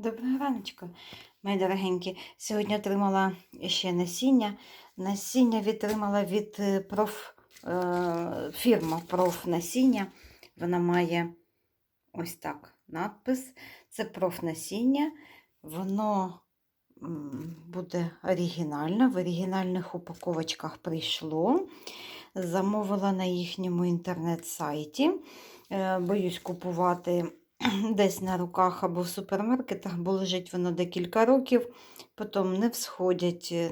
Доброго раночку, мої дорогенькі. Сьогодні отримала ще насіння. Насіння відтримала від е, проф, е, фірма профнасіння. Вона має ось так надпис. Це профнасіння. Воно буде оригінально. В оригінальних упаковочках прийшло. Замовила на їхньому інтернет-сайті. Е, Боюсь купувати десь на руках або в супермаркетах, бо лежить воно декілька років, потім не всходять, е,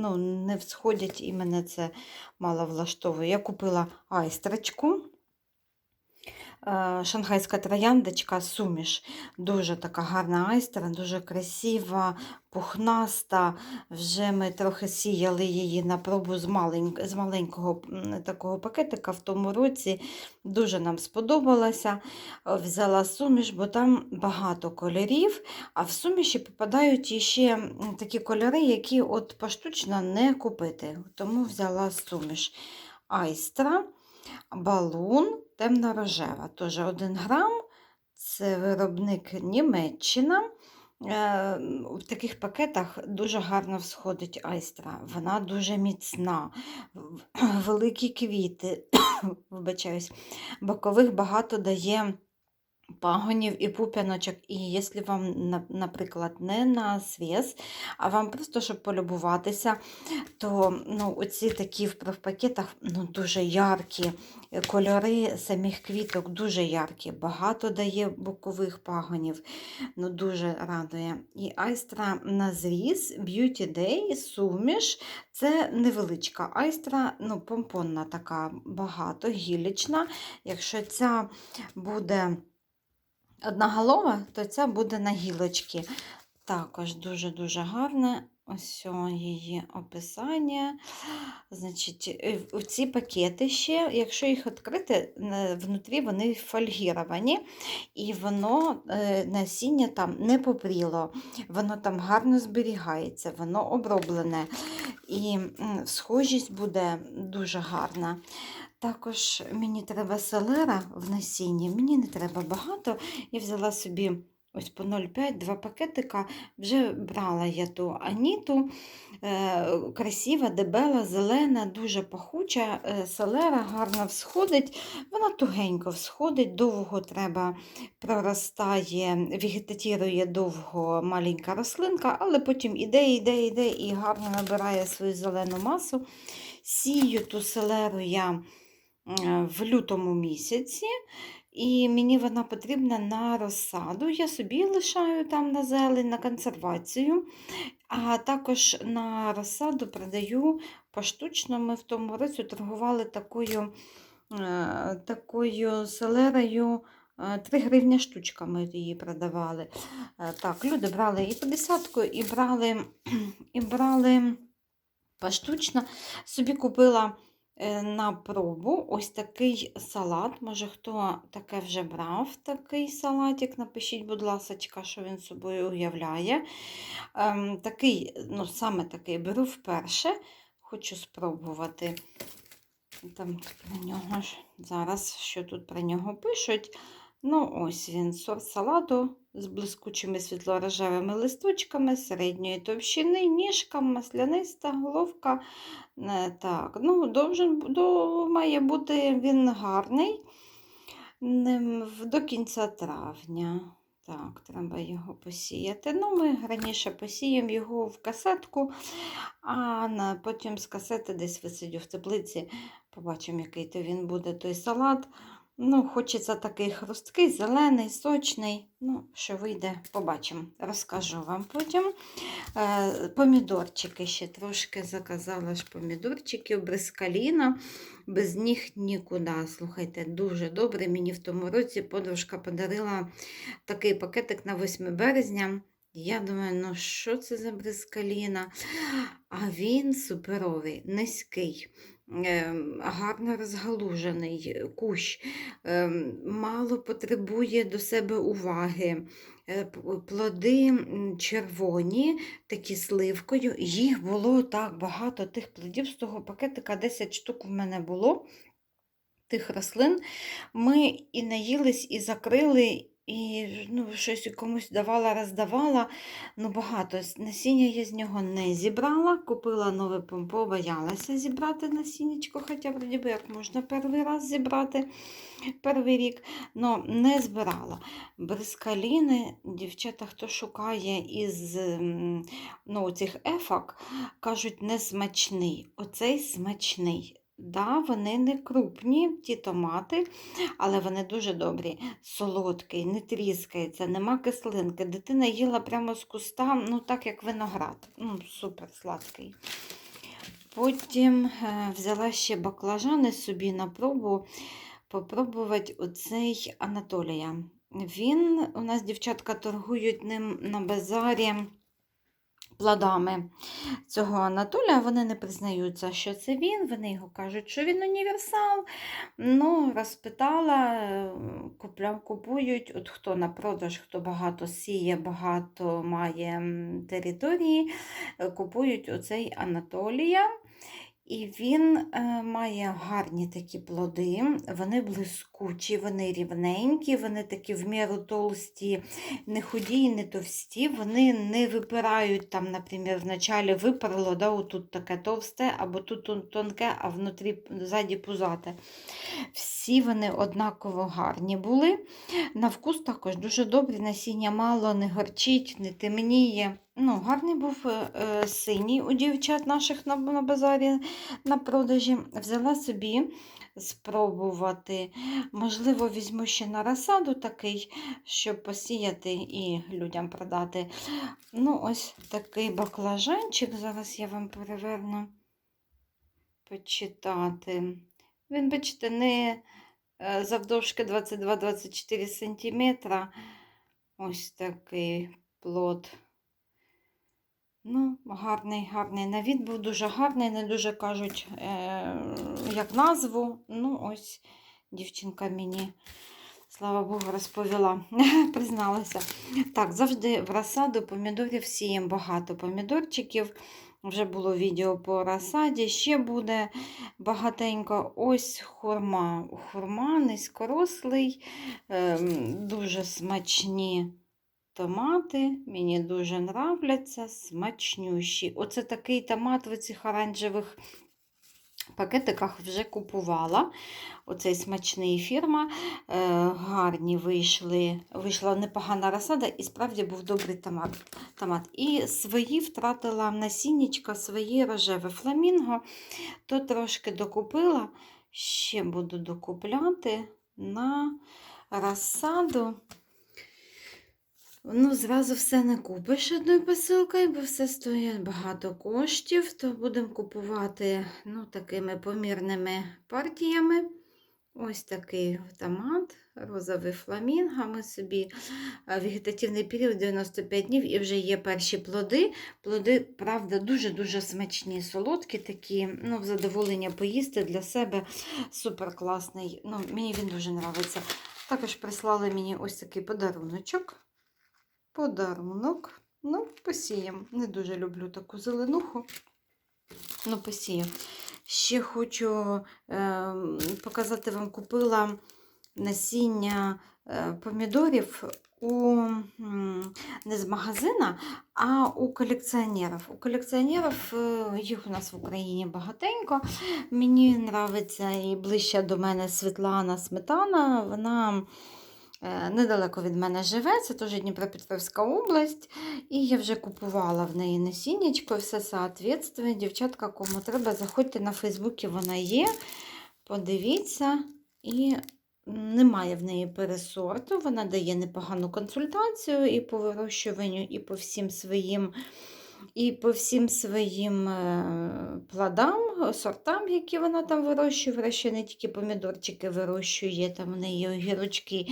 ну, не всходять і мене це мало влаштовує. Я купила айстрочку. Е, Шанхайська трояндочка суміш. Дуже така гарна айстра, дуже красива, пухнаста. Вже ми трохи сіяли її на пробу з, маленьк- з маленького такого пакетика в тому році. Дуже нам сподобалося. Е, Взяла суміш, бо там багато кольорів, а в суміші попадають іще такі кольори, які от поштучно не купити. Тому взяла суміш. Айстра, балун, темно-рожева. Тож 1 грам. Це виробник Німеччина. Е, В таких пакетах дуже гарно всходить айстра. Вона дуже міцна, великі квіти, вибачаюсь, бокових багато дає пагонів і пуп'яночок. І якщо вам, наприклад, не на свіс, а вам просто щоб полюбуватися, то ну, оці такі в профпакетах ну, дуже яркі кольори самих квіток, дуже яркі, багато дає бокових пагонів, ну дуже радує. І айстра на зріз, Beauty Day, суміш. Це невеличка айстра, ну, помпонна така, багато, гілічна. Якщо ця буде одноголова, то ця буде на гілочки. Також дуже-дуже гарне. Ось її описання. Значить, е, ці пакети ще, якщо їх відкрити, внутрі вони фольгіровані, і воно е, насіння там не попріло, воно там гарно зберігається, воно оброблене. І схожість буде дуже гарна. Також мені треба селера в насінні, мені не треба багато. Я взяла собі ось по 0,5 два пакетика. Вже брала я ту аніту. Е, красива, дебела, зелена, дуже пахуча. Е, селера гарно всходить. Вона тугенько всходить, довго треба проростає, вегетатірує довго маленька рослинка, але потім іде, іде, іде і гарно набирає свою зелену масу. Сію ту селеру я в лютому місяці, і мені вона потрібна на розсаду. Я собі лишаю там на зелень, на консервацію, а також на розсаду продаю поштучно. Ми в тому році торгували такою, е, такою селерою. е, 3 гривні штучка ми її продавали. Е, Так, люди брали і по десятку, і брали, і брали поштучно. Собі купила е, на пробу ось такий салат. Може, хто таке вже брав, такий салатик, напишіть, будь ласка, що він собою уявляє. Ем, такий, ну, саме такий беру вперше, хочу спробувати. Там про нього ж зараз, що тут про нього пишуть. Ну, ось він, сорт салату з блискучими світло-рожевими листочками, середньої товщини, ніжка, масляниста, головка. Е, Так, ну, должен, до, має бути він гарний до кінця травня. Так, треба його посіяти. Ну, ми раніше посіємо його в касетку, а потім з касети десь висидю в теплиці. Побачимо, який то він буде той салат. Ну, хочеться такий хрусткий, зелений, сочний. Ну, що вийде, побачимо. Розкажу вам потім. Е, помідорчики ще трошки заказала ж помідорчиків, брискаліна. Без них нікуди. Слухайте, дуже добре. Мені в тому році подружка подарила такий пакетик на 8 березня. Я думаю, ну що це за брискаліна? А він суперовий, низький, гарно розгалужений кущ, ем, мало потребує до себе уваги. Е, Плоди червоні, такі сливкою. Їх було так багато тих плодів з того пакетика, 10 штук в мене було. Тих рослин ми і наїлись, і закрили, і ну, щось комусь давала, роздавала. Ну, багато насіння я з нього не зібрала. Купила нове помпо, боялася зібрати насіннячко, хоча вроді би як можна перший раз зібрати перший рік, але не збирала. Брискаліни, дівчата, хто шукає із ну, цих ефак, кажуть, не смачний. Оцей смачний. Да, вони не крупні, ті томати, але вони дуже добрі. Солодкий, не тріскається, нема кислинки. Дитина їла прямо з куста, ну так як виноград. Ну, супер сладкий. Потім е, взяла ще баклажани собі на пробу попробувати оцей Анатолія. Він у нас дівчатка торгують ним на базарі плодами цього Анатолія. Вони не признаються, що це він. Вони його кажуть, що він універсал. Ну, розпитала, куплям купують, от хто на продаж, хто багато сіє, багато має території, е, купують оцей Анатолія. І він е, має гарні такі плоди, вони блискучі, вони рівненькі, вони такі в міру толсті, не худі і не товсті, вони не випирають там, наприклад, вначалі виперло, да, отут таке товсте, або тут тонке, а внутрі ззаді пузате. Всі вони однаково гарні були. На вкус також дуже добрі, насіння мало, не горчить, не темніє. Ну, гарний був е, е, синій у дівчат наших на, на базарі на продажі. Взяла собі спробувати. Можливо, візьму ще на розсаду такий, щоб посіяти і людям продати. Ну, ось такий баклажанчик. Зараз я вам переверну почитати. Він, бачите, не е, завдовжки 22-24 см. Ось такий плод. Ну, гарний, гарний. На від був дуже гарний, не дуже кажуть, е, як назву. Ну, ось дівчинка мені, слава Богу, розповіла, призналася. Так, завжди в розсаду помідорів сіємо багато помідорчиків. Вже було відео по розсаді, ще буде багатенько. Ось хурма. Хурма низькорослий, ем, дуже смачні томати. Мені дуже нравляться, смачнющі. Оце такий томат в цих оранжевих пакетиках вже купувала. Оцей смачний фірма. Е, гарні вийшли. Вийшла непогана розсада і справді був добрий томат. томат. І свої втратила насіннячка, свої рожеве фламінго. То трошки докупила. Ще буду докупляти на розсаду. Ну, зразу все не купиш одною посилкою, бо все стоїть багато коштів, то будемо купувати ну, такими помірними партіями. Ось такий томат, розовий фламінго. Ми собі вегетативний період 95 днів і вже є перші плоди. Плоди, правда, дуже-дуже смачні, солодкі такі, ну, в задоволення поїсти для себе супер класний. Ну, мені він дуже подобається. Також прислали мені ось такий подаруночок подарунок. Ну, посіємо. Не дуже люблю таку зеленуху. Ну, посіємо. Ще хочу е, показати вам, купила насіння е, помідорів у, не з магазина, а у колекціонерів. У колекціонерів е, їх у нас в Україні багатенько. Мені подобається і ближче до мене Світлана Сметана. Вона Недалеко від мене живе, це теж Дніпропетровська область. І я вже купувала в неї насіннячко, все соответствує. Дівчатка, кому треба, заходьте на Фейсбуці, вона є. Подивіться, і немає в неї пересорту. Вона дає непогану консультацію і по вирощуванню, і по всім своїм. І по всім своїм е, плодам, сортам, які вона там вирощує, вирощує не тільки помідорчики вирощує, там в неї огірочки,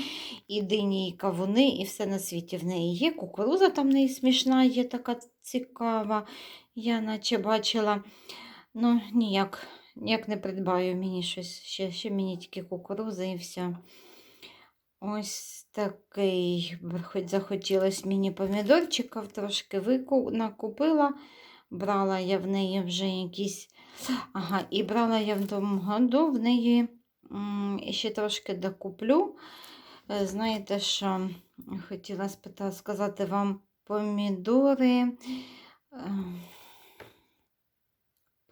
і дині, і кавуни, і все на світі в неї є. Кукуруза там в неї смішна, є така цікава. Я наче бачила, ну ніяк, ніяк не придбаю мені щось. Ще, ще мені тільки кукуруза і все. Ось такий, хоч захотілося мені помідорчиків, трошки вику... накупила. Брала я в неї вже якісь. Ага, і брала я в тому году в неї ще трошки докуплю. Е, Знаєте, що хотіла спита- сказати вам помідори.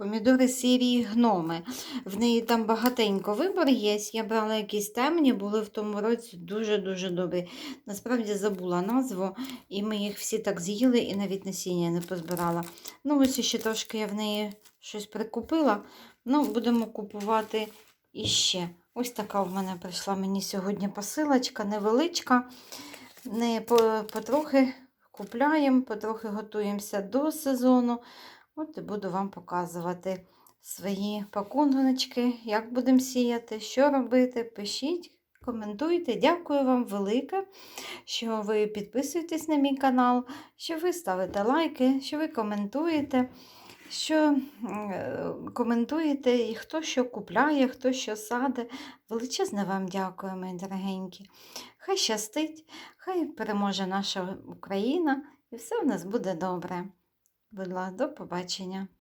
Помідори серії гноми. В неї там багатенько вибор є. Я брала якісь темні, були в тому році дуже-дуже добрі. Насправді забула назву, і ми їх всі так з'їли і навіть насіння не позбирала. Ну, ось ще трошки я в неї щось прикупила. Ну, будемо купувати іще. Ось така в мене прийшла мені сьогодні посилочка, невеличка. Не потрохи купляємо, потрохи готуємося до сезону. От і буду вам показувати свої пакуночки, як будемо сіяти, що робити. Пишіть, коментуйте. Дякую вам велике, що ви підписуєтесь на мій канал, що ви ставите лайки, що ви коментуєте, що е, коментуєте і хто що купляє, хто що саде. Величезне вам дякую, мої дорогенькі. Хай щастить, хай переможе наша Україна і все в нас буде добре. Будь ласка, до побачення.